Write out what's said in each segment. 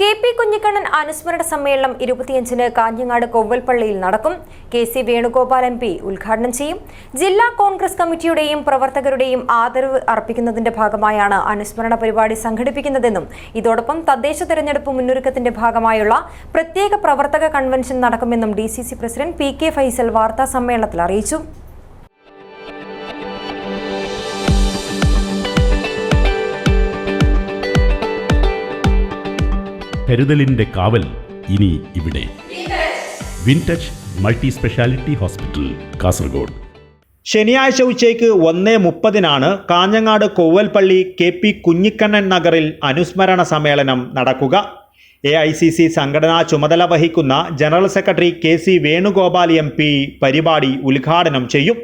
K P Kunhikannan അനുസ്മരണ സമ്മേളനം ഇരുപത്തിയഞ്ചിന് കാഞ്ഞങ്ങാട് കൊവ്വൽപ്പള്ളിയിൽ നടക്കും. K C Venugopal M P ഉദ്ഘാടനം ചെയ്യും. ജില്ലാ കോൺഗ്രസ് കമ്മിറ്റിയുടെയും പ്രവർത്തകരുടെയും ആദരവ് അർപ്പിക്കുന്നതിന്റെ ഭാഗമായാണ് അനുസ്മരണ പരിപാടി സംഘടിപ്പിക്കുന്നതെന്നും ഇതോടൊപ്പം തദ്ദേശ തെരഞ്ഞെടുപ്പ് മുന്നൊരുക്കത്തിന്റെ ഭാഗമായുള്ള പ്രത്യേക പ്രവർത്തക കൺവെൻഷൻ നടക്കുമെന്നും D president P K Faisal വാർത്താ സമ്മേളനത്തിൽ അറിയിച്ചു. കരുതലിന്റെ കാവൽ ഇനി ഇവിടെ. Wintouch multi speciality hospital Kasaragod. ശനിയാഴ്ച ഉച്ചയ്ക്ക് ഒന്നേ മുപ്പതിനാണ് കാഞ്ഞങ്ങാട് കോവൽപ്പള്ളി കെ പി കുഞ്ഞിക്കണ്ണൻ നഗറിൽ അനുസ്മരണ സമ്മേളനം നടക്കുക. എ ഐ സി സി സംഘടനാ ചുമതല വഹിക്കുന്ന general secretary K C Venugopal M P പരിപാടി ഉദ്ഘാടനം ചെയ്യും.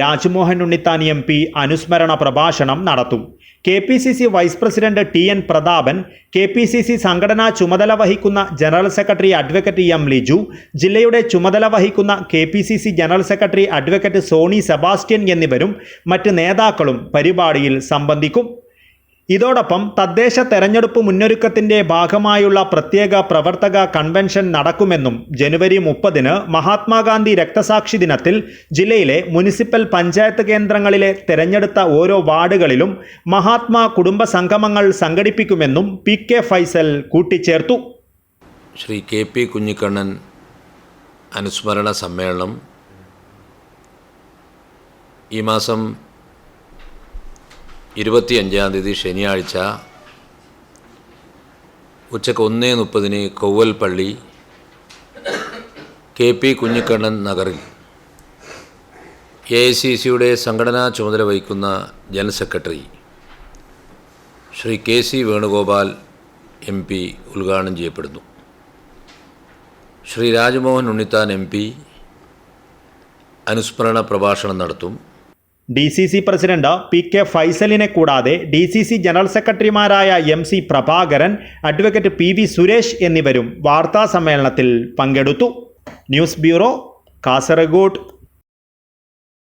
രാജ്മോഹൻ ഉണ്ണിത്താൻ എം പി അനുസ്മരണ പ്രഭാഷണം നടത്തും. K P C C vice president T N Prathapan K P C C സംഘടനാ ചുമതല വഹിക്കുന്ന general secretary advocate M Liju ജില്ലയുടെ ചുമതല വഹിക്കുന്ന K P C C general secretary advocate Soni Sebastian എന്നിവരും മറ്റ് നേതാക്കളും പരിപാടിയിൽ സംബന്ധിക്കും. ഇതോടൊപ്പം തദ്ദേശ തെരഞ്ഞെടുപ്പ് മുന്നൊരുക്കത്തിന്റെ ഭാഗമായുള്ള പ്രത്യേക പ്രവർത്തക കൺവെൻഷൻ നടക്കുമെന്നും ജനുവരി മുപ്പതിന് മഹാത്മാഗാന്ധി രക്തസാക്ഷി ദിനത്തിൽ ജില്ലയിലെ മുനിസിപ്പൽ പഞ്ചായത്ത് കേന്ദ്രങ്ങളിലെ തെരഞ്ഞെടുത്ത ഓരോ വാർഡുകളിലും മഹാത്മാ കുടുംബ സംഗമങ്ങൾ സംഘടിപ്പിക്കുമെന്നും പി കെ ഫൈസൽ കൂട്ടിച്ചേർത്തു. ശ്രീ കെ പി കുഞ്ഞിക്കണ്ണൻ അനുസ്മരണ സമ്മേളനം ഈ മാസം ഇരുപത്തിയഞ്ചാം തീയതി ശനിയാഴ്ച ഉച്ചയ്ക്ക് ഒന്നേ മുപ്പതിന് കൊവ്വൽപ്പള്ളി കെ പി കുഞ്ഞിക്കണ്ണൻ നഗറിൽ എ ഐ സി സിയുടെ സംഘടനാ ചുമതല വഹിക്കുന്ന general secretary Shri K C Venugopal M P ഉദ്ഘാടനം ചെയ്യപ്പെടുന്നു. ശ്രീ രാജ്മോഹൻ ഉണ്ണിത്താൻ എം പി അനുസ്മരണ പ്രഭാഷണം നടത്തും. D C C president P K ഫൈസലിനെ കൂടാതെ ഡി സി സി ജനറൽ സെക്രട്ടറിമാരായ M C Prabhakaran advocate P V Suresh എന്നിവരും വാർത്താ സമ്മേളനത്തിൽ പങ്കെടുത്തു. News bureau Kasaragod.